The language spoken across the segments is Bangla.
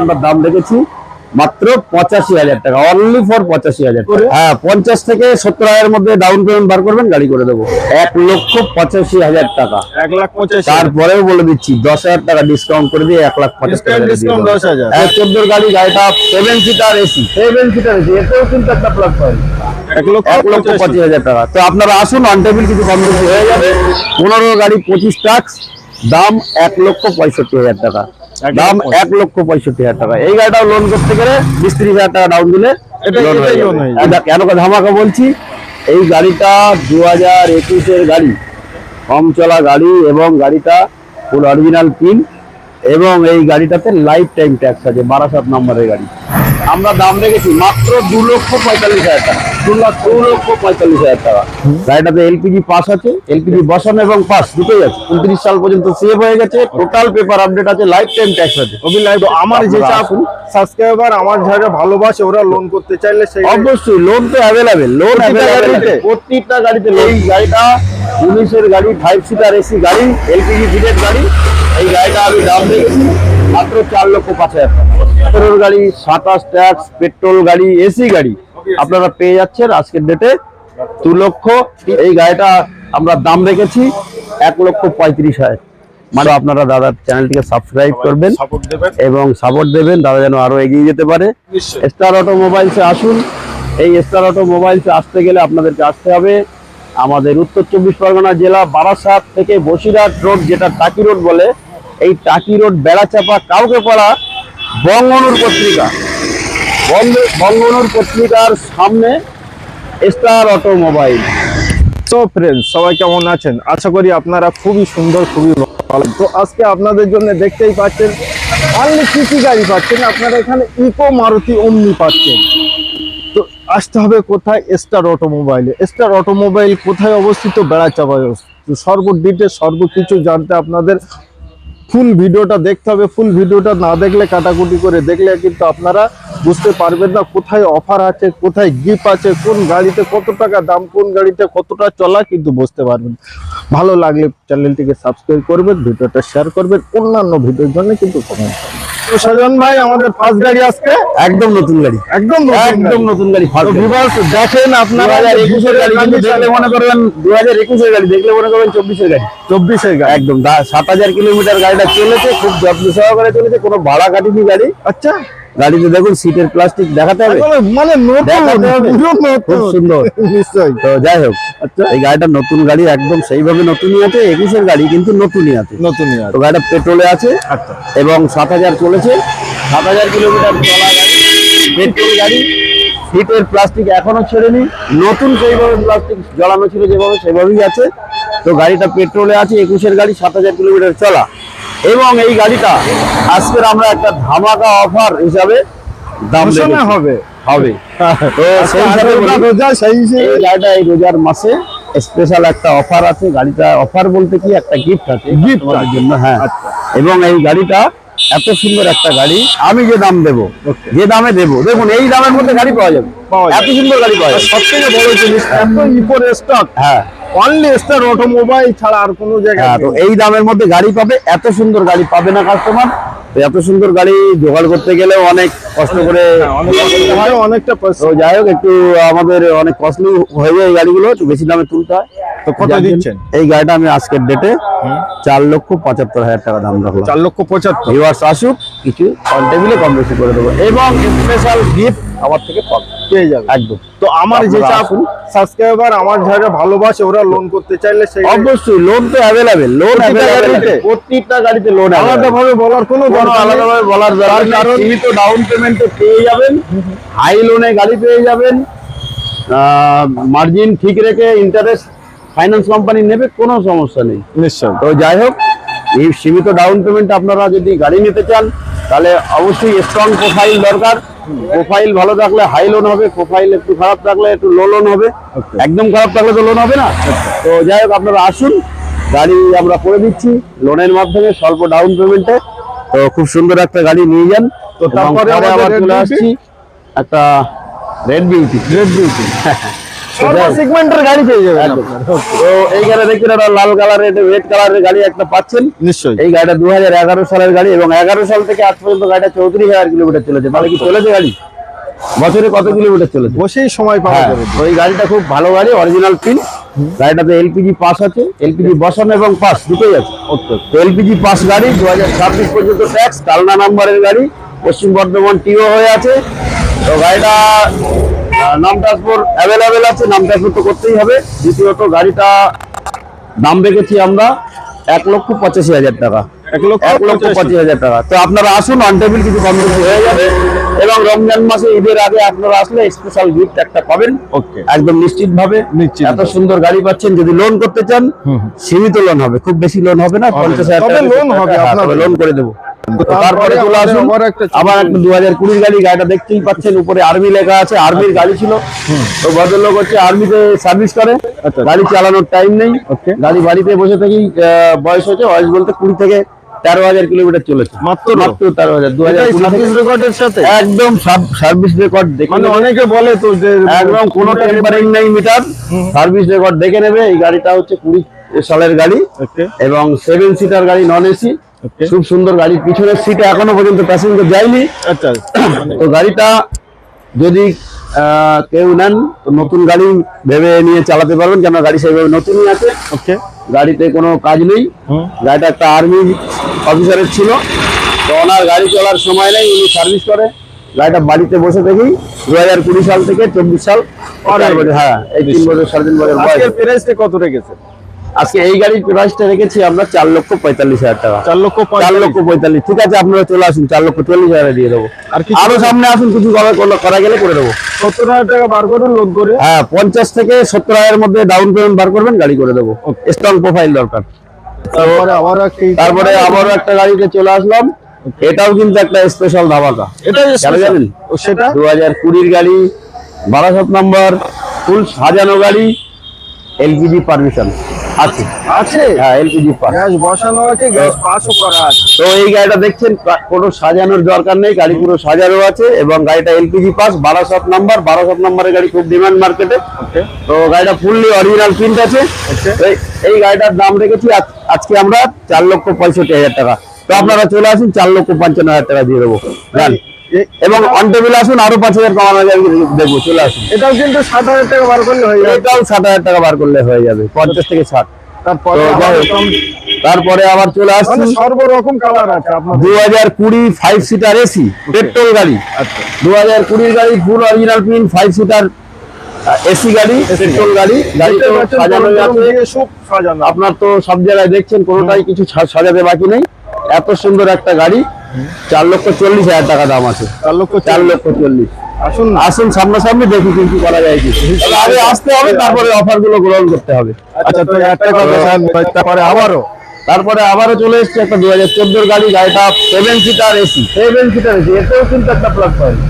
আমরা দাম রেখেছি মাত্র পঁচাশি হাজার টাকা অনলি ফর পঁচাশি হাজার হ্যাঁ পঞ্চাশ থেকে সত্তর হাজারের মধ্যে ডাউন পেমেন্ট বার করবেন গাড়ি করে দেবো। এক লক্ষ পঁচাশি হাজার টাকা। এক লাখ পঁচাশি। তারপরেও বলে দিচ্ছি দশ হাজার টাকা ডিসকাউন্ট করে দিয়ে এক লাখ পঁচাশ টাকা Discount, discount 10,000 হ্যাঁ চোদ্দোর গাড়ি গাড়িটা seven seater AC seven seater AC এতেও কিন্তু একটা প্লাস পয়েন্ট এক লক্ষ পঁচিশ হাজার টাকা। তো আপনারা আসুন অন টেবিল কিছু কম বেশি হয়ে যাবে। পনেরো গাড়ি পঁচিশ টাক্স দাম এক লক্ষ পঁয়ষট্টি হাজার টাকা। দাম এক লক্ষ পঁয়ষট্টি হাজার টাকা। এই গাড়িটাও লোন করতে গেলে বিশ ত্রিশ হাজার টাকা ডাউন দিলে কেন ধামাকা বলছি এই গাড়িটা দু হাজার একুশের গাড়ি কম চলা গাড়ি এবং গাড়িটা ফুল অরিজিনাল পিন এবং এই গাড়িটাতে লাইফ টাইম ট্যাক্স আছে বারাসাত নম্বরের গাড়ি। আমরা দাম রেখেছি মাত্র দু লক্ষ পঁয়তাল্লিশ হাজার টাকা। দু লক্ষ দু লক্ষ পঁয়তাল্লিশ হাজার টাকা। গাড়িটাতে এলপিজি পাস আছে। এলপিজি বসানো এবং পাস দুটোই আছে। উনত্রিশ সাল পর্যন্ত সেভ হয়ে গেছে। টোটাল পেপার আপডেট আছে লাইফ টাইম ট্যাক্স আছে। আমার যে সাবস্ক্রাইবার আমার যারা ভালোবাসে ওরা লোন করতে চাইলে সেই অবশ্যই লোন তো অ্যাভেলেবেল লোন? প্রত্যেকটা গাড়িতে লোন গাড়িটা উনিশের গাড়ি ফাইভ সিটার এসি গাড়ি এলপিজি ফিটেড গাড়ি। এই গাড়িটা আমি দাম রেখেছি। মাত্র চার লক্ষ পাঁচ হাজার পেট্রোল গাড়ি সাতাশ ট্যাক্স পেট্রোল গাড়ি এসি গাড়ি আপনারা পেয়ে যাচ্ছেন আজকের ডেটে দু লক্ষ। এই গাড়িটা আমরা দাম রেখেছি এক লক্ষ পঁয়ত্রিশ হাজার। মানে আপনারা দাদার চ্যানেলটিকে সাবস্ক্রাইব করবেন এবং সাপোর্ট দেবেন দাদা যেন আরও এগিয়ে যেতে পারে। স্টার অটোমোবাইলসে আসুন। এই স্টার অটোমোবাইলসে আসতে গেলে আপনাদেরকে আসতে হবে আমাদের উত্তর চব্বিশ পরগনা জেলা বারাসাত থেকে বসিরহাট রোড যেটা টাকি রোড বলে। এই টাকি রোড, বেড়াচাপা, কাউকে পড়া বঙ্গনুর পত্রিকা। বঙ্গ- বঙ্গনুর পত্রিকার সামনে স্টার অটোমোবাইল তো ফ্রেন্ড সবাই কেমন আছেন? আশা করি আপনারা খুবই সুন্দর, খুবই ভালো। তো আজকে আপনাদের জন্য দেখতেই পাচ্ছেন, অনলি কি কি গাড়ি পাচ্ছেন, আপনারা এখানে ইকো মারুতি অমনি পাচ্ছেন। তো আসতে হবে কোথায়? স্টার অটোমোবাইলে স্টার অটোমোবাইল কোথায় অবস্থিত? বেড়াচাপায় তো সর্ব ডিটেল সর্বকিছু জানতে আপনাদের ফুল ভিডিওটা দেখতে হবে। ফুল ভিডিওটা না দেখলে কাটাকুটি করে দেখলে কিন্তু আপনারা বুঝতে পারবেন না কোথায় অফার আছে, কোথায় গিফট আছে, কোন গাড়িতে কত টাকা দাম, কোন গাড়িতে কতটা চলা কিন্তু বুঝতে পারবেন। ভালো লাগলে চ্যানেলটিকে সাবস্ক্রাইব করবেন, ভিডিওটা শেয়ার করবেন, অন্যান্য ভিডিওর জন্য কিন্তু কমেন্ট করবেন। সজন ভাই আমাদের ফার্স্ট গাড়ি আজকে? একদম নতুন গাড়ি। একদম একদম নতুন গাড়ি দেখেন আপনারা আপনারা একুশের গাড়ি কিন্তু দেখলে মনে করবেন দু হাজার একুশের গাড়ি দেখলে মনে করবেন চব্বিশের গাড়ি। চব্বিশের গাড়ি। একদম সাত হাজার কিলোমিটার গাড়িটা চলেছে খুব যত্ন সহকারে চলেছে কোনো ভাড়া কাটিনি গাড়ি। আচ্ছা। গাড়িতে দেখুন সিটের প্লাস্টিক দেখাতে হবে? মানে খুব সুন্দর। নিশ্চয়ই। তো যাই হোক আচ্ছা। এই গাড়িটা নতুন গাড়ি একদম সেইভাবে নতুনই আছে একুশের গাড়ি কিন্তু নতুনই আছে। নতুনই তো আছে গাড়িটা পেট্রোলে আছে আচ্ছা। এবং সাত হাজার চলেছে। সাত হাজার কিলোমিটার চলা গাড়ি পেট্রোল গাড়ি সিটের প্লাস্টিক এখনও ছেড়েনি। নতুন সেইভাবে প্লাস্টিক জ্বালানো ছিল যেভাবে সেভাবেই আছে। তো গাড়িটা পেট্রোলে আছে একুশের গাড়ি সাত হাজার কিলোমিটার চলা। এবং এই গাড়িটা আজকের আমরা একটা ধামাকা অফার হিসাবে দাম হবে। হবে। তো সেই হিসাবে রোজা- সেই হিসেবে এই গাড়িটা এই রোজার মাসে স্পেশাল একটা অফার আছে। গাড়িটা অফার বলতে কি একটা গিফট আছে তোমাদের জন্য হ্যাঁ। আচ্ছা। এবং এই গাড়িটা এত সুন্দর একটা গাড়ি আমি যে দাম দেবো. যে দামে দেবো দেখুন এই দামের মধ্যে গাড়ি পাওয়া যাবে। এত সুন্দর গাড়ি পাওয়া যাবে। সব থেকে বড় জিনিস এত স্টক হ্যাঁ। অনলি স্টার অটোমোবাইল ছাড়া আর কোনো জায়গায় হ্যাঁ তো এই দামের মধ্যে গাড়ি পাবে এত সুন্দর গাড়ি পাবে না কাস্টমার এত সুন্দর গাড়ি জোগাড় করতে গেলেও অনেক কষ্ট করে হ্যাঁ, অনেকটা যাই হোক একটু আমাদের অনেক কস্টলি হয়ে যায় এই গাড়িগুলো একটু বেশি দামে তুলতে হয়। তো কত দিচ্ছেন? এই গাড়িটা আমি আজকের ডেটে চার লক্ষ পঁচাত্তর হাজার টাকা দাম রাখলাম। চার লক্ষ পঁচাত্তর। ভিউয়ার্স আসুক কিছু টেবিলে কম বেশি করে দেবো। এবং স্পেশাল গিফট আমার থেকে পেয়ে যাবে। একদম। তো আমার যে। সাবস্ক্রাইবার আমার যারা ভালোবাসে ওরা লোন করতে চাইলে সেই অবশ্যই লোন তো অ্যাভেলেবেল লোন প্রত্যেকটা গাড়িতে। লোন আলাদা ভাবে বলার কোনো কোনো নেই। আলাদাভাবে বলার দরকার। কারণ- সীমিত ডাউন পেমেন্টে পেয়ে যাবেন। হাই লোনে গাড়ি পেয়ে যাবেন। মার্জিন ঠিক রেখে ইন্টারেস্ট ফাইন্যান্স কোম্পানি নেবে কোনো সমস্যা নেই। নিশ্চয় তো যাই হোক এই সীমিত ডাউন পেমেন্ট আপনারা যদি গাড়ি নিতে চান তাহলে অবশ্যই স্ট্রং প্রোফাইল দরকার। প্রোফাইল ভালো থাকলে হাই লোন হবে প্রোফাইল একটু খারাপ থাকলে একটু লো লোন হবে। একদম খারাপ থাকলে তো লোন হবে না। তো যাই হোক আপনারা আসুন গাড়ি আমরা করে দিচ্ছি। লোনের মাধ্যমে স্বল্প ডাউন পেমেন্টে তো খুব সুন্দর একটা গাড়ি নিয়ে যান। তো তারপরে আবার চলে আসছি। একটা রেড বিউটি রেড বিউটি সর্ব সেগমেন্টের গাড়ি পেয়ে যাবেন তো এইখানে একটা লাল কালারের রেড কালারের গাড়ি একটা পাচ্ছেন। নিশ্চয়ই। এই গাড়িটা দু হাজার এগারো সালের গাড়ি এবং এগারো সাল থেকে আজ পর্যন্ত গাড়িটা চৌত্রিশ হাজার কিলোমিটার চলেছে। তাহলে কি চলেছে গাড়ি? বছরে কত কিলোমিটার চলেছে? বসেই সময় পাওয়া হ্যাঁ যাবে। এই গাড়িটা খুব ভালো গাড়ি অরিজিনাল পিন গাড়িটাতে এলপিজি পাস আছে। এলপিজি বসানো এবং পাস দুটোই আছে। তো এলপিজি পাস গাড়ি দু হাজার ছাব্বিশ পর্যন্ত ট্যাক্স কালনা নাম্বারের গাড়ি পশ্চিম বর্ধমান টিও হয়ে আছে। তো গাড়িটা নাম ট্রান্সপোর্ট অ্যাভেলেবেল আছে নাম ট্রান্সপোর্ট তো করতেই হবে। দ্বিতীয়ত গাড়িটা দাম রেখেছি আমরা এক লক্ষ পঁচাশি হাজার টাকা। এক লক্ষ পঁচাশি। হাজার টাকা। তো আপনারা আসুন অন টেবিল কিছু কম বেশি হয়ে যাবে। এবং রমজান মাসে ঈদের আগে আপনারা আসলে স্পেশাল গিফট একটা পাবেন। ওকে। একদম নিশ্চিত ভাবে এত সুন্দর গাড়ি পাচ্ছেন যদি লোন করতে চান সীমিত লোন হবে। খুব বেশি লোন হবে না পঞ্চাশ হাজার টাকা হবে হ্যাঁ, লোন করে দেবো। তারপরে চলে আসুন। আবার একটা দু হাজার কুড়ির গাড়ি গাড়িটা দেখতেই পাচ্ছেন উপরে আর্মি লেখা আছে আর্মির গাড়ি ছিল। তো ভদ্রলোক হচ্ছে আর্মিতে সার্ভিস করে। আচ্ছা। গাড়ি চালানোর টাইম নেই. গাড়ি বাড়িতে বসে থেকেই বয়স হয়েছে বয়স বলতে কুড়ি থেকে তেরো হাজার কিলোমিটার চলেছে। মাত্র? মাত্র তেরো হাজার দু হাজার রেকর্ডের সাথে? একদম সার্ভিস রেকর্ড দেখে মানে অনেকে বলে তো যে একদম কোনো টেম্পারিং নেই মিটার সার্ভিস রেকর্ড দেখে নেবে। এই গাড়িটা হচ্ছে কুড়ি সালের গাড়ি এবং সেভেন সিটার গাড়ি নন এসি. খুব সুন্দর গাড়ি। পিছনের সিটে এখনও পর্যন্ত প্যাসেঞ্জার যায়নি। আচ্ছা। তো গাড়িটা যদি কেউ নেন তো নতুন গাড়ি ভেবে নিয়ে চালাতে পারবেন কেন গাড়ি সেইভাবে নতুনই আছে। ওকে গাড়িতে কোনো কাজ নেই। গাড়িটা একটা আর্মি অফিসারের ছিল। তো ওনার গাড়ি চলার সময় নেই উনি সার্ভিস করে। গাড়িটা বাড়িতে বসে থেকেই দু হাজার কুড়ি সাল থেকে চব্বিশ সাল। হ্যাঁ এই তিন বছর সাড়ে তিন বছর প্রাইসটা কত রেখেছে? আজকে এই গাড়ির প্রাইসটা রেখেছি আমরা চার লক্ষ পঁয়তাল্লিশ হাজার টাকা। চার লক্ষ চার লক্ষ পঁয়তাল্লিশ। ঠিক আছে আপনারা চলে আসুন চার লক্ষ চল্লিশ হাজার দিয়ে দেবো। আর কি আরও সামনে আসুন কিছু করা গেলে করে দেবো। সত্তর হাজার টাকা বার করে লোন করে। হ্যাঁ পঞ্চাশ থেকে সত্তর হাজারের মধ্যে ডাউন পেমেন্ট বার করবেন গাড়ি করে দেবো। স্ট্রং প্রোফাইল দরকার। তারপরে একটা তারপরে আবারও একটা গাড়িতে চলে আসলাম। এটাও কিন্তু একটা স্পেশাল এটা জানেন? ও সেটা? দু হাজার কুড়ির গাড়ি বারাসাত নম্বর ফুল সাজানো গাড়ি এলপিজি পারমিশন আছে। আছে? হ্যাঁ এলপিজি গ্যাস বসানো আছে গ্যাস পাসও করা আছে। তো এই গাড়িটা দেখছেন কোনো সাজানোর দরকার নেই গাড়ি পুরো সাজানো আছে এবং গাড়িটা LPG pass Barasat number Barasat নাম্বারের গাড়ি খুব ডিমান্ড মার্কেটে তো গাড়িটা ফুললি অরিজিনাল প্রিন্ট আছে। এই- গাড়িটার দাম রেখেছি আজ- আজকে আমরা চার লক্ষ পঁয়ষট্টি হাজার টাকা। তো আপনারা চলে আসুন চার লক্ষ পঞ্চান্ন হাজার টাকা দিয়ে দেবো। এবং অন টেবিল আসুন আরও পাঁচ হাজার কমানো যাবে দেখব চলে আসুন। এটাও কিন্তু সাত হাজার টাকা বার করলে হয়ে যাবে। এটাও ষাট হাজার টাকা বার করলে হয়ে যাবে পঞ্চাশ থেকে ষাট। তারপরে আবার চলে আসছি। সর্বরকম কালার আছে দু হাজার কুড়ি ফাইভ সিটার এসি পেট্রোল গাড়ি। আচ্ছা। দু হাজার কুড়ির গাড়ি full original print five seater AC গাড়ি পেট্রোল গাড়ি। গাড়ি। সাজানো আপনার তো সব জায়গায় দেখছেন কোনোটাই কিছু সা- সাজাতে বাকি নেই। এত সুন্দর একটা গাড়ি। চার লক্ষ চল্লিশ হাজার টাকা দাম আছে। চার লক্ষ চার লক্ষ চল্লিশ। আসুন আসুন সামনাসামনি দেখি কি কি করা যায় কি। আগে আসতে হবে তারপরে অফারগুলো গ্রহণ করতে হবে। আচ্ছা তো একটা কথা তারপরে আবারও তারপরে আবারও চলে এসছে একটা দু হাজার চোদ্দোর গাড়ি গাড়িটা seven seater AC seven seater AC এতেও কিন্তু একটা প্লাস পয়েন্ট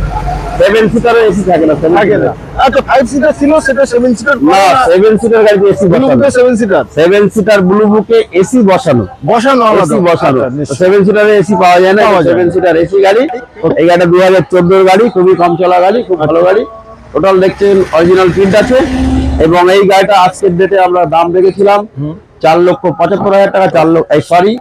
সেভেন সিটারের এসি থাকে না থাকে না। আচ্ছা ফাইভ সিটার ছিল সেটা সেভেন সিটার না সেভেন সিটার গাড়িতে এসি বসানো। Seven seater seven seater blue বুকে এসি বসানো। বসানো এসি বসানো। আচ্ছা, সেভেন সিটারে এসি পাওয়া যায় না সেভেন সিটার এসি গাড়ি। এই গাড়িটা দু হাজার চোদ্দোর গাড়ি খুবই কম চলা গাড়ি খুব ভালো গাড়ি। টোটাল দেখছেন অরিজিনাল প্রিন্ট আছে। এবং এই গাড়িটা আজকের ডেটে আমরা দাম রেখেছিলাম চার লক্ষ পঁচাত্তর হাজার টাকা চার লক্ষ সরি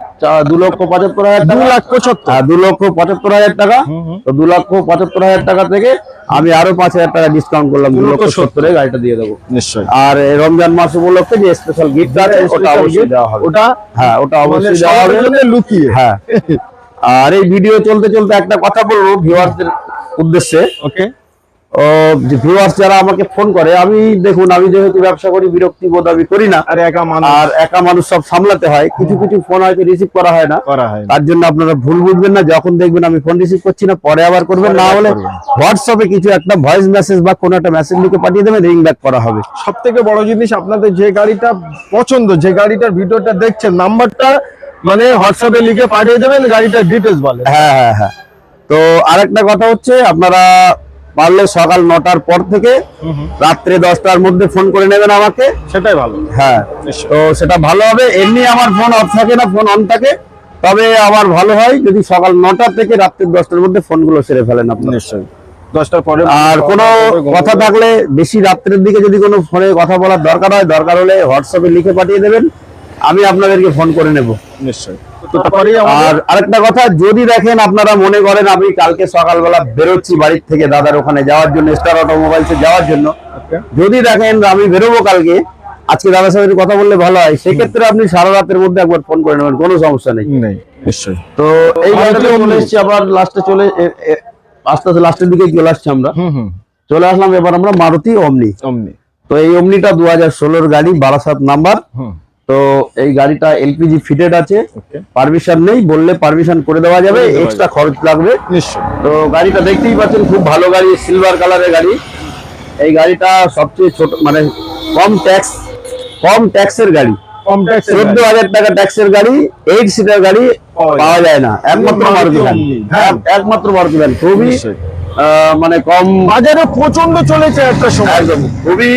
দু লক্ষ পঁচাত্তর হাজার দু টাকা লাখ পঁচাত্তর। হ্যাঁ, দু লক্ষ পঁচাত্তর হাজার টাকা। তো দু লক্ষ পঁচাত্তর হাজার টাকা থেকে আমি আরও পাঁচ হাজার টাকা ডিসকাউন্ট করলাম দু লক্ষ সত্তরে। গাড়িটা দিয়ে দেবো। নিশ্চয়ই। আর এই রমজান মাস উপলক্ষে যে স্পেশাল গিফট আছে ওটা অবশ্যই দেওয়া হবে। ওটা হ্যাঁ ওটা মানে অবশ্যই দেওয়া হবে। জন্য লুকিয়ে। হ্যাঁ। আর এই ভিডিও চলতে চলতে একটা কথা বলব ভিউয়ারদের উদ্দেশ্যে। ওকে ভিউয়ার্স যারা আমাকে ফোন করে আমি দেখুন আমি যেহেতু ব্যবসা করি বিরক্তি বোধ আমি করি না। আর একা মানুষ। আর একা মানুষ সব সামলাতে হয়। কিছু কিছু ফোন হয়তো রিসিভ করা হয় না। হয়। তার জন্য আপনারা ভুল বুঝবেন না যখন দেখবেন আমি ফোন রিসিভ করছি না পরে আবার করবেন না হলে হোয়াটসঅ্যাপে কিছু একটা ভয়েস মেসেজ বা কোনো একটা মেসেজ লিখে পাঠিয়ে দেবেন রিং ব্যাক করা হবে। সব থেকে বড় জিনিস আপনাদের যে গাড়িটা পছন্দ যে গাড়িটার ভিডিওটা দেখছেন নাম্বারটা মানে হোয়াটসঅ্যাপে লিখে পাঠিয়ে দেবেন গাড়িটার ডিটেলস বলে হ্যাঁ হ্যাঁ হ্যাঁ। তো আরেকটা কথা হচ্ছে আপনারা পারলে সকাল নটার পর থেকে রাত্রে দশটার মধ্যে ফোন করে নেবেন আমাকে। সেটাই ভালো। হ্যাঁ। তো সেটা ভালো হবে। এমনি আমার ফোন অফ থাকে না ফোন অন থাকে। তবে আমার ভালো হয় যদি সকাল নটা থেকে রাত্রে দশটার মধ্যে ফোনগুলো সেরে ফেলেন আপনি নিশ্চয়ই। দশটার পরে আর কোনো কথা থাকলে বেশি রাত্রের দিকে যদি কোনো ফোনে কথা বলার দরকার হয় দরকার হলে হোয়াটসঅ্যাপে লিখে পাঠিয়ে দেবেন। আমি আপনাদেরকে ফোন করে নেব। নিশ্চয়ই। আর আরেকটা কথা যদি দেখেন আপনারা মনে করেন আমি কালকে সকালবেলা বেরোচ্ছি বাড়ির থেকে দাদার ওখানে যাওয়ার জন্য স্টার অটোমোবাইলসে যাওয়ার জন্য। যদি দেখেন আমি বেরোবো কালকে আজকে দাদার সাথে কথা বললে ভালো হয়। সেক্ষেত্রে আপনি সারা রাতের মধ্যে একবার ফোন করে নেবেন কোনো সমস্যা নেই। নিশ্চয়ই। তো এই গাড়িটা চলে। এসেছি আবার লাস্টে চলে আস্তে আস্তে লাস্টের দিকে চলে আসছি আমরা। চলে আসলাম এবার আমরা মারুতি অমনি অমনি তো এই অমনিটা দু হাজার ষোলোর গাড়ি বারাসাত নাম্বার। হুম। তো এই গাড়িটা এলপিজি ফিটেড আছে। পারমিশন নেই বললে পারমিশন করে দেওয়া যাবে এক্সট্রা খরচ লাগবে। তো গাড়িটা দেখতেই পাচ্ছেন খুব ভালো গাড়ি সিলভার কালারের গাড়ি। এই গাড়িটা সবচেয়ে ছোট মানে কম ট্যাক্স কম ট্যাক্সের গাড়ি। কম ট্যাক্স চোদ্দ হাজার টাকা ট্যাক্সের গাড়ি এইট সিটার গাড়ি পাওয়া যায়। না। একমাত্র মারুতি ভ্যান হ্যাঁ। একমাত্র মারুতি ভ্যান খুবই মানে কম বাজারে প্রচণ্ড চলেছে একটা সময়। একদম। খুবই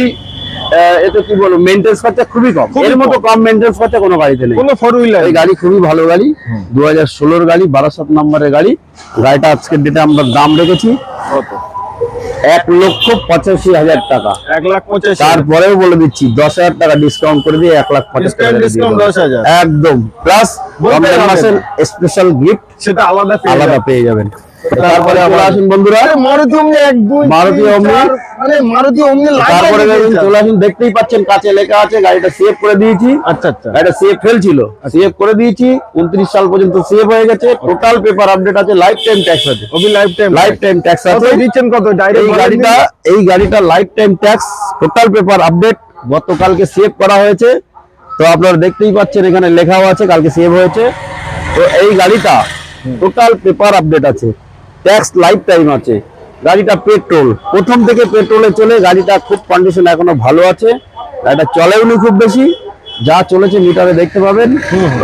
কি বলব মেনটেন্স খরচা খুবই কম। এর মতো কম। মেনটেন্স খরচা কোনো গাড়িতে নেই। কোনো ফোর হুইলার এই গাড়ি খুবই ভালো গাড়ি দু হাজার ষোলোর গাড়ি বারাসাত নম্বরের গাড়ি। গাড়িটা আজকের ডেটে আমরা দাম রেখেছি এক লক্ষ পঁচাশি হাজার টাকা। এক লাখ পঁচাশি তারপরেও বলে দিচ্ছি দশ হাজার টাকা ডিসকাউন্ট করে দিয়ে এক লাখ পঁচাশ টাকা Discount, দিয়ে discount দেবো। 10,000 একদম। প্লাস রমজান মাসের স্পেশাল গিফট সেটা আলাদা আলাদা পেয়ে যাবেন। তারপরে চলে আসুন বন্ধুরা। আরে মারুতি অমনি এক দুই মারুতি অমনি। মানে মারুতি অমনি তারপরে লাগিয়ে দেখুন দিয়েছে। চলে আসুন দেখতেই পাচ্ছেন কাছে লেখা আছে গাড়িটা সেভ করে দিয়েছি। আচ্ছা আচ্ছা। গাড়িটা সেভ ফেলছিল সেভ করে দিয়েছি উনত্রিশ সাল পর্যন্ত সেভ হয়ে গেছে। টোটাল পেপার আপডেট আছে লাইফ টাইম ট্যাক্স আছে। অবি life time life time tax আছে দিচ্ছেন কত? ডাইরেক্ট গাড়িটা এই গাড়িটা life time tax total paper update গতকালকে সেভ করা হয়েছে। তো আপনারা দেখতেই পাচ্ছেন এখানে লেখাও আছে কালকে সেভ হয়েছে। তো এই গাড়িটা টোটাল পেপার আপডেট আছে। ট্যাক্স লাইফ টাইম আছে। গাড়িটা পেট্রোল প্রথম থেকে পেট্রোলে চলে গাড়িটা খুব কন্ডিশন এখনও ভালো আছে। গাড়িটা চলেওনি খুব বেশি। যা চলেছে মিটারে দেখতে পাবেন।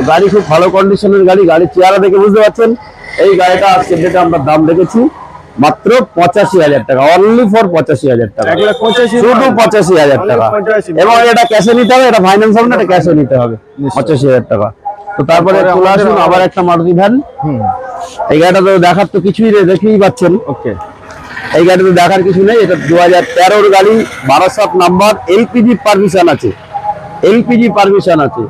গাড়ি খুব ভালো কন্ডিশনের গাড়ি গাড়ি চেহারা দেখে বুঝতে পারছেন। এই গাড়িটা আজকে যেটা আমরা দাম দেখেছি মাত্র পঁচাশি হাজার টাকা। অনলি ফর পঁচাশি হাজার টাকা। পঁচাশি শুধু পঁচাশি হাজার টাকা। এবং এটা ক্যাশে নিতে হবে এটা ফাইন্যান্স হবে না এটা ক্যাশে নিতে হবে। পঁচাশি হাজার টাকা। তো তারপরে তারপরে চলে আসুন আবার একটা মারুতি ভ্যান এই গাড়িটা তো দেখার তো কিছুই নেই দেখেই পাচ্ছেন। ওকে এই গাড়িটা তো দেখার কিছু নেই এটা দু হাজার তেরোর গাড়ি বারাসাত নাম্বার এলপিজি পারমিশন আছে। এলপিজি পারমিশন আছে।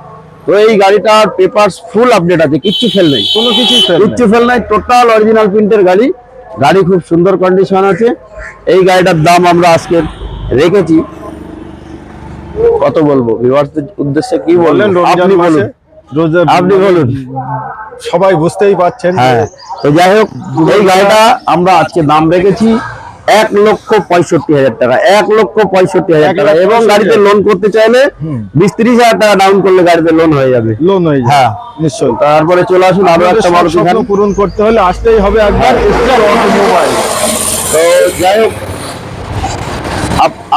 তো এই গাড়িটার পেপার ফুল আপডেট আছে কিচ্ছু ফেল নেই। কোনো কিছু কিচ্ছু ফেল নাই টোটাল অরিজিনাল প্রিন্টের গাড়ি। গাড়ি খুব সুন্দর কন্ডিশন আছে। এই গাড়িটার দাম আমরা আজকে রেখেছি। কত বলব? ভিউয়ার্সদের উদ্দেশ্যে কি বললেন আপনি বলুন। আপনি বলুন। সবাই বুঝতেই পারছেন হ্যাঁ তো যাই হোক এই গাড়িটা আমরা আজকে দাম রেখেছি এক লক্ষ পঁয়ষট্টি হাজার টাকা এক লক্ষ পঁয়ষট্টি হাজার টাকা। এবং গাড়িতে লোন করতে চাইলে বিশ ত্রিশ হাজার টাকা ডাউন করলে গাড়িতে লোন হয়ে যাবে। লোন হয়ে যায় হ্যাঁ। নিশ্চয়ই। তারপরে চলে আসুন আরও একটা ভ্যান পূরণ করতে হলে আসতেই হবে একবার স্টার তো যাই হোক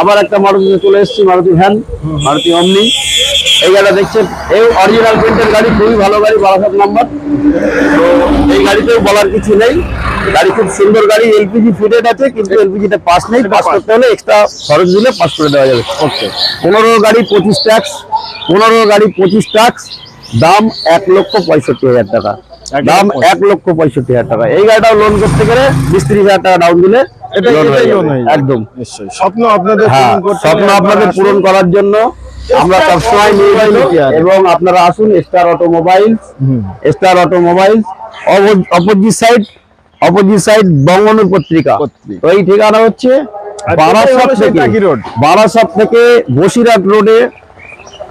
আবার একটা মারুতিতে চলে এসেছি মারুতি ভ্যান মারুতি অমনি। এই গাড়িটা দেখছেন? এই অরিজিনাল প্রিন্টের গাড়ি খুবই ভালো গাড়ি বারাসাত নাম্বার। তো এই গাড়িতেও বলার কিছু নেই। গাড়ি খুব সুন্দর গাড়ি এলপিজি ফিটেড আছে কিন্তু এলপিজিটা পাস নেই। পাস করতে হলে এক্সট্রা খরচ দিলে পাস করে দেওয়া যাবে। ওকে পনেরো গাড়ি পঁচিশ ট্যাক্স পনেরো গাড়ি পঁচিশ ট্যাক্স দাম এক লক্ষ পঁয়ষট্টি হাজার টাকা। দাম এক লক্ষ পঁয়ষট্টি হাজার টাকা। এই গাড়িটাও লোন করতে গেলে বিশ ত্রিশ হাজার টাকা ডাউন দিলে একদম। স্বপ্ন আপনাদের হ্যাঁ স্বপ্ন আপনাদের পূরণ আসুন। করার জন্য আমরা সবসময় নিয়ে যাই Automobile এবং আপনারা আসুন স্টার অটোমোবাইলস হুম। Star opposite side opposite side বঙ্গনু পত্রিকা। এই ঠিকানা হচ্ছে বারাসাত থেকে। বারাসাত থেকে বসিরহাট রোডে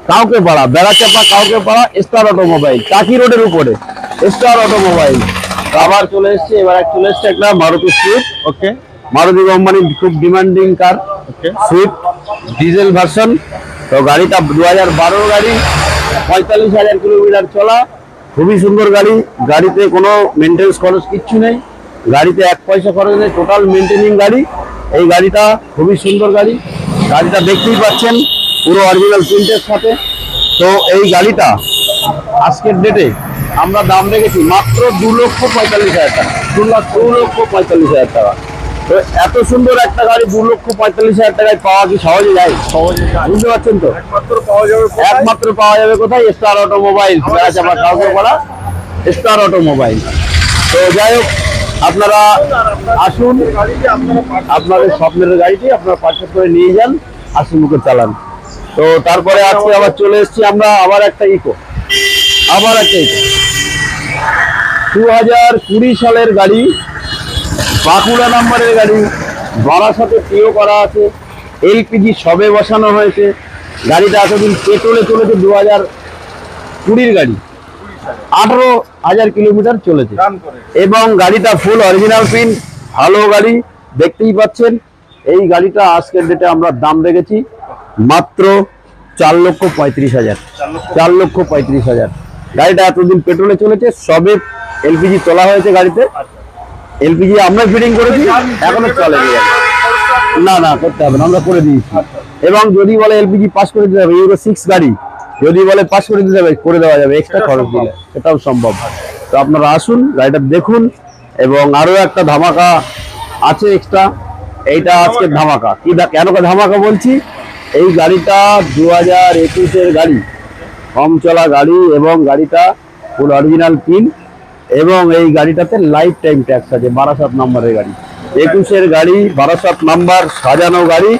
কাউকে পাড়া বেড়াচাপা কাউকে পাড়া স্টার অটোমোবাইল টাকি রোডের উপরে স্টার অটোমোবাইল। আবার চলে এসছে এবার চলে এসছে একটা মারুতি সুইফট ওকে মারুতি কোম্পানির খুব demanding car Swift diesel version তো গাড়িটা দু হাজার বারো গাড়ি পঁয়তাল্লিশ হাজার কিলোমিটার চলা খুবই সুন্দর গাড়ি। গাড়িতে কোনো মেনটেন্স খরচ কিচ্ছু নেই। গাড়িতে এক পয়সা খরচ নেই টোটাল মেনটেনিং গাড়ি। এই গাড়িটা খুবই সুন্দর গাড়ি। গাড়িটা দেখতেই পাচ্ছেন পুরো অরিজিনাল প্রিন্টের সাথে। তো এই গাড়িটা আজকের ডেটে আমরা দাম রেখেছি মাত্র দু লক্ষ পঁয়তাল্লিশ হাজার টাকা। দু লাখ দু লক্ষ পঁয়তাল্লিশ হাজার টাকা। তো এত সুন্দর একটা গাড়ি দু লক্ষ পঁয়তাল্লিশ হাজার টাকায় পাওয়া কি সহজে যায়? সহজে বুঝতে পারছেন তো? একমাত্র পাওয়া যাবে কোথায়? একমাত্র পাওয়া যাবে কোথায়? স্টার অটোমোবাইল কাউকে স্টার অটোমোবাইল তো যাই হোক আপনারা আসুন। আপনাদের স্বপ্নের গাড়িটি আপনারা পারচেস করে নিয়ে যান হাসি মুখে চালান। তো তারপরে আজকে আবার চলে এসেছি আমরা আবার একটা ইকো আবার একটা ইকো দু হাজার কুড়ি সালের গাড়ি বাঁকুড়া নাম্বারের গাড়ি বারাসাতে পিও করা আছে এলপিজি সবে বসানো হয়েছে। গাড়িটা এতদিন পেট্রোলে চলেছে দু হাজার কুড়ির গাড়ি। আঠারো হাজার কিলোমিটার চলেছে। এবং গাড়িটা ফুল অরিজিনাল প্রিন্ট ভালো গাড়ি দেখতেই পাচ্ছেন। এই গাড়িটা আজকের ডেটে আমরা দাম রেখেছি মাত্র চার লক্ষ পঁয়ত্রিশ হাজার। চার লক্ষ। পঁয়ত্রিশ হাজার। গাড়িটা এতদিন পেট্রোলে চলেছে সবে এলপিজি তোলা হয়েছে গাড়িতে। এলপিজি আমরা ফিটিং করেছি এখনও চলে না না করতে হবে না আমরা করে দিয়েছি। এবং যদি বলে এলপিজি পাস করে দিতে হবে ইউরো সিক্স গাড়ি যদি বলে পাস করে দিতে হবে করে দেওয়া যাবে এক্সট্রা খরচ দিলে। সেটাও সম্ভব। তো আপনারা আসুন গাড়িটা দেখুন এবং আরও একটা ধামাকা আছে এক্সট্রা এইটা আজকে ধামাকা। কি কেন ধামাকা বলছি? এই গাড়িটা দু হাজার একুশের গাড়ি। কম চলা গাড়ি এবং গাড়িটা ফুল অরিজিনাল পিন এবং এই গাড়িটাতে লাইফ টাইম ট্যাক্স আছে বারাসাত নাম্বারের গাড়ি। একুশের গাড়ি বারাসাত নাম্বার সাজানো গাড়ি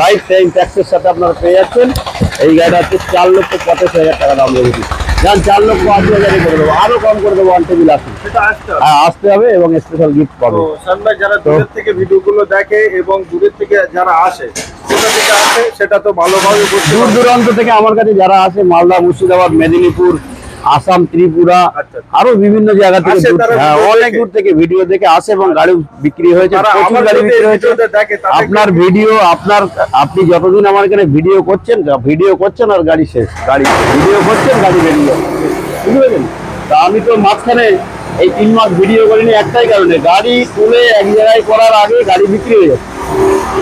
লাইফ টাইম ট্যাক্সের সাথে আপনারা পেয়ে যাচ্ছেন। এই গাড়িটা হচ্ছে চার লক্ষ পঁচাশ হাজার টাকা দাম রেখেছি। যান চার লক্ষ আশি হাজারে করে দেবো। আরও কম করে দেবো ওয়ান টেবিল আসুন সেটা আসতে হ্যাঁ আসতে হবে এবং স্পেশাল গিফট পাবে। যারা দূরের থেকে ভিডিওগুলো দেখে এবং দূরের থেকে যারা আসে সেটা তো ভালোভাবে দূর দূরান্ত থেকে আমার কাছে যারা আসে মালদা মুর্শিদাবাদ মেদিনীপুর আসাম ত্রিপুরা আচ্ছা। আরও বিভিন্ন জায়গা থেকে হ্যাঁ, অনেক দূর থেকে ভিডিও দেখে আসে এবং গাড়ি বিক্রি হয়েছে গাড়ি বিক্রি আপনার ভিডিও আপনার আপনি যতদিন আমার এখানে ভিডিও করছেন ভিডিও করছেন আর গাড়ি শেষ গাড়ি ভিডিও করছেন গাড়ি বেরিয়ে বুঝতে পেরেছেন? তা আমি তো মাঝখানে এই তিন মাস ভিডিও করিনি একটাই কারণে গাড়ি তুলে এক জায়গায় করার আগে গাড়ি বিক্রি হয়ে যাচ্ছে।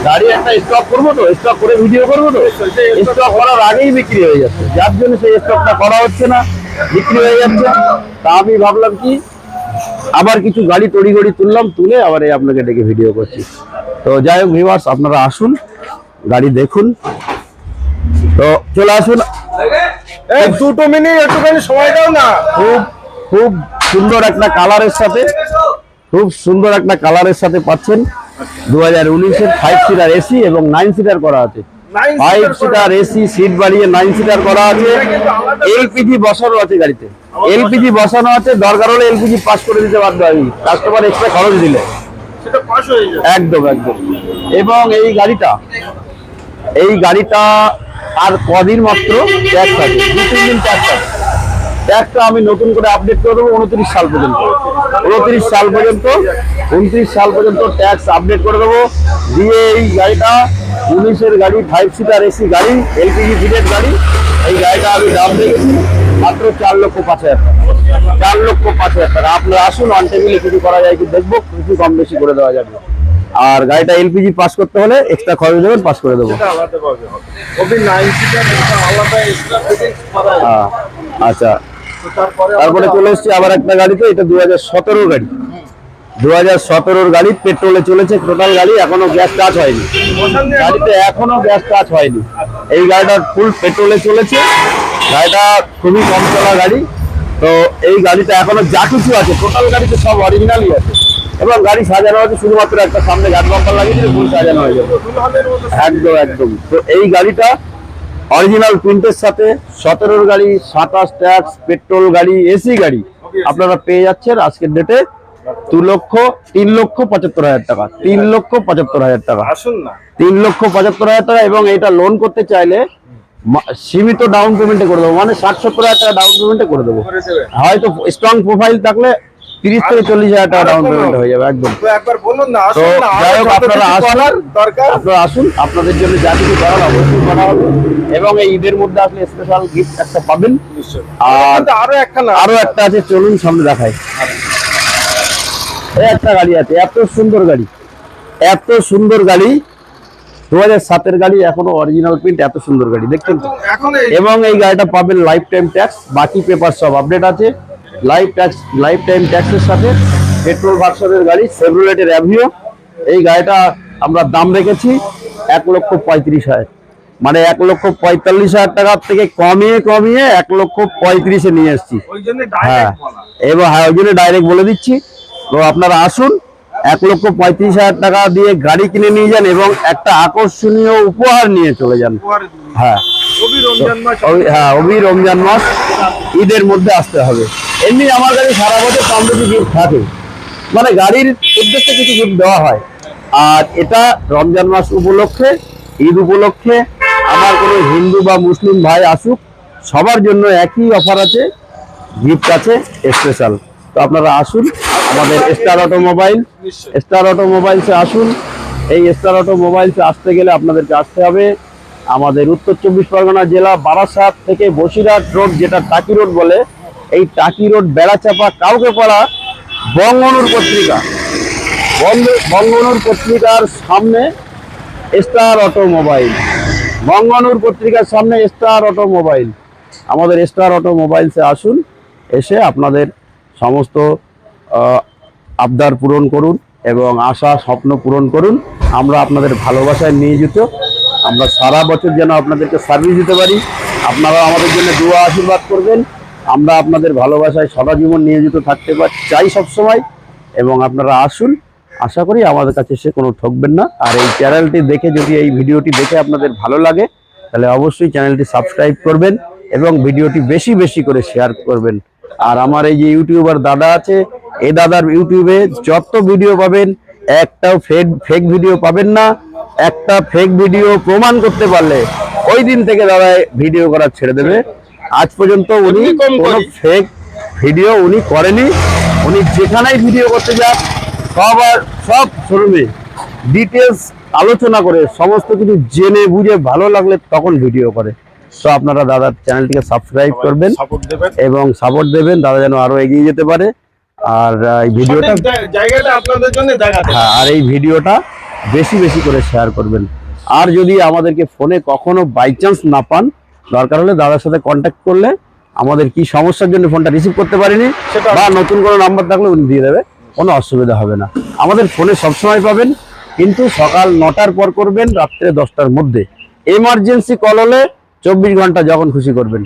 গাড়ি একটা স্টক করব তো স্টক করে ভিডিও করব তো স্টক করার আগেই বিক্রি হয়ে যাচ্ছে। যার জন্য সেই স্টকটা করা হচ্ছে না। বিক্রি হয়ে যাচ্ছে। তা আমি ভাবলাম কি আবার কিছু গাড়ি তড়ি গড়ি তুললাম তুলে আবার এই আপনাকে ডেকে ভিডিও করছি। তো যাই হোক ভিভার্স আপনারা আসুন গাড়ি দেখুন। তো চলে আসুন। এই দুটো মিনিট একটুখানি সময় দাও না। খুব খুব সুন্দর একটা কালারের সাথে খুব সুন্দর একটা কালারের সাথে পাচ্ছেন। দু হাজার উনিশের ফাইভ সিটার এসি এবং নাইন সিটার করা আছে। ফাইভ সিটার এসি সিট বাড়িয়ে নাইন সিটার করা আছে। এলপিজি বসানো আছে গাড়িতে। এলপিজি বসানো আছে। দরকার হলে এলপিজি পাস করে দিতে বাধ্য আমি কাস্টমার এক্সট্রা খরচ দিলে। একদম একদম। এবং এই গাড়িটা এই গাড়িটা আর কদিন মাত্র ট্যাক্স আছে দু তিন দিন ট্যাক্স আছে ট্যাক্সটা আমি নতুন করে আপডেট করে দেবো উনত্রিশ সাল পর্যন্ত। উনত্রিশ সাল পর্যন্ত উনত্রিশ সাল পর্যন্ত ট্যাক্স আপডেট করে দেবো। দিয়ে এই গাড়িটা উনিশের গাড়ি ফাইভ সিটার এসি গাড়ি এলপিজি ফিটেড গাড়ি এই গাড়িটা আমি দাম রেখেছি মাত্র চার লক্ষ পাঁচ হাজার টাকা। চার লক্ষ পাঁচ হাজার টাকা। আপনি আসুন অন টেবিলে কিছু করা যায় কি দেখব কিছু কম বেশি করে দেওয়া যাবে। আর গাড়িটা এলপিজি পাস করতে হলে এক্সট্রা খরচ দেবেন পাস করে দেবো। আচ্ছা। তারপরে চলে এসেছি আবার একটা গাড়িতে এটা দু হাজার গাড়ি। দু হাজার সতেরোর গাড়ি পেট্রোলে চলেছে টোটাল গাড়ি এখনও গ্যাস টাচ হয়নি। গাড়িতে এখনও গ্যাস টাচ হয়নি। এই গাড়িটা ফুল পেট্রোলে চলেছে। গাড়িটা খুবই কম চলা গাড়ি। তো এই গাড়িটা এখনও যা কিছু আছে টোটাল গাড়িতে সব অরিজিনালই আছে। এবং গাড়ি সাজানো আছে শুধুমাত্র একটা সামনে গাছ বাম্পার লাগিয়ে দিলে ফুল সাজানো হয়ে যাবে। একদম একদম। তো এই গাড়িটা অরিজিনাল প্রিন্টের সাথে সতেরোর গাড়ি সাতাশ ট্যাক্স পেট্রোল গাড়ি এসি গাড়ি আপনারা পেয়ে যাচ্ছেন আজকের ডেটে দু লক্ষ তিন লক্ষ পঁচাত্তর হাজার টাকা তিন লক্ষ পঁচাত্তর হাজার টাকা। আসুন না। তিন লক্ষ পঁচাত্তর হাজার টাকা এবং এটা লোন করতে চাইলে সীমিত ডাউন পেমেন্টে করে দেবো মানে ষাট সত্তর হাজার টাকা ডাউন পেমেন্টে করে দেবো। হয়তো স্ট্রং প্রোফাইল থাকলে তিরিশ থেকে চল্লিশ হাজার টাকা ডাউন পেমেন্ট হয়ে যাবে একদম। তো একবার বলুন না আসুন না যাই হোক আপনারা আসুন দরকার। আপনারা আসুন আপনাদের জন্য যা কিছু করার অবশ্যই করা হবে। এবং এই ঈদের মধ্যে আসলে স্পেশাল গিফট একটা পাবেন। নিশ্চয়ই। আর আরও একখানা আরও একটা আছে চলুন সামনে দেখাই। এই একটা গাড়ি আছে এত সুন্দর গাড়ি। এত সুন্দর গাড়ি। দু হাজার সাতের গাড়ি এখনও অরিজিনাল প্রিন্ট এত সুন্দর গাড়ি দেখছেন তো? এবং এই গাড়িটা পাবেন লাইফ টাইম ট্যাক্স বাকি পেপার সব আপডেট আছে। লাইফ ট্যাক্স লাইফ টাইম ট্যাক্সের সাথে পেট্রোল ভার্সনের গাড়ি সেভরুলেটের অ্যাভিও এই গাড়িটা আমরা দাম রেখেছি এক লক্ষ পঁয়ত্রিশ হাজার। মানে এক লক্ষ পঁয়তাল্লিশ হাজার টাকার থেকে কমিয়ে কমিয়ে এক লক্ষ পঁয়ত্রিশে নিয়ে এসেছি। হ্যাঁ। এবার হ্যাঁ ওই জন্য ডাইরেক্ট বলে দিচ্ছি। তো আপনারা আসুন এক লক্ষ পঁয়ত্রিশ হাজার টাকা দিয়ে গাড়ি কিনে নিয়ে যান এবং একটা আকর্ষণীয় উপহার নিয়ে চলে যান। হ্যাঁ। হ্যাঁ অভি রমজান মাস ঈদের মধ্যে আসতে হবে। এমনি আমার কাছে সারা বছর কম বেশি গিফট থাকে। মানে গাড়ির উদ্দেশ্যে কিছু গিফট দেওয়া হয়। আর এটা রমজান মাস উপলক্ষে, ঈদ উপলক্ষে আমার কোনো হিন্দু বা মুসলিম ভাই আসুক, সবার জন্য একই অফার আছে গিফট আছে স্পেশাল তো আপনারা আসুন, আমাদের স্টার অটোমোবাইল স্টার অটোমোবাইলসে আসুন। এই স্টার অটোমোবাইলসে আসতে গেলে আপনাদেরকে আসতে হবে আমাদের উত্তর চব্বিশ পরগনা জেলা বারাসাত থেকে বসিরহাট রোড, যেটা টাকি রোড বলে। এই টাকি রোড, বেড়াচাপা, কাউকে পড়া বঙ্গনুর পত্রিকা। বঙ্গ- বঙ্গনুর পত্রিকার সামনে স্টার অটোমোবাইল বঙ্গনুর পত্রিকার সামনে স্টার অটোমোবাইল আমাদের স্টার অটোমোবাইলসে আসুন, এসে আপনাদের সমস্ত আবদার পূরণ করুন এবং আশা, স্বপ্ন পূরণ করুন। আমরা আপনাদের ভালোবাসায় নিয়োজিত। আমরা সারা বছর যেন আপনাদেরকে সার্ভিস দিতে পারি। আপনারা আমাদের জন্য দুয়া আশীর্বাদ করবেন। আমরা আপনাদের ভালোবাসায় সারা জীবন নিয়োজিত থাকতে পার চাই সবসময়, এবং আপনারা আসুন। আশা করি আমাদের কাছে সে কোনো ঠকবেন না। আর এই চ্যানেলটি দেখে যদি এই ভিডিওটি দেখে আপনাদের ভালো লাগে, তাহলে অবশ্যই চ্যানেলটি সাবস্ক্রাইব করবেন এবং ভিডিওটি বেশি বেশি করে শেয়ার করবেন। আর আমার এই যে ইউটিউবার দাদা আছে এই দাদার ইউটিউবে যত ভিডিও পাবেন, একটাও ফেক ফেক ভিডিও পাবেন না। একটা ফেক ভিডিও প্রমাণ করতে পারলে ওই দিন থেকে দাদা ভিডিও করা ছেড়ে দেবে। আজ পর্যন্ত উনি কোনো ফেক ভিডিও উনি করেনি। উনি যেখানেই ভিডিও করতে যান সবার সব শোরুমে ডিটেলস আলোচনা করে সমস্ত কিছু জেনে বুঝে ভালো লাগলে তখন ভিডিও করে। তো আপনারা দাদার চ্যানেলটিকে সাবস্ক্রাইব করবেন এবং সাপোর্ট দেবেন দাদা যেন আরও এগিয়ে যেতে পারে। আর এই ভিডিওটা জায়গাটা আপনাদের জন্য হ্যাঁ আর এই ভিডিওটা বেশি বেশি করে শেয়ার করবেন। আর যদি আমাদেরকে ফোনে কখনো বাই চান্স না পান দরকার হলে দাদার সাথে কন্ট্যাক্ট করলে আমাদের কি সমস্যার জন্য ফোনটা রিসিভ করতে পারিনি সেটা- বা নতুন কোনো নাম্বার থাকলে উনি দিয়ে দেবে কোনো অসুবিধা হবে না। আমাদের ফোনে সবসময় পাবেন কিন্তু সকাল নটার পর করবেন রাত্রে দশটার মধ্যে। এমার্জেন্সি কল হলে চব্বিশ ঘণ্টা যখন খুশি করবেন।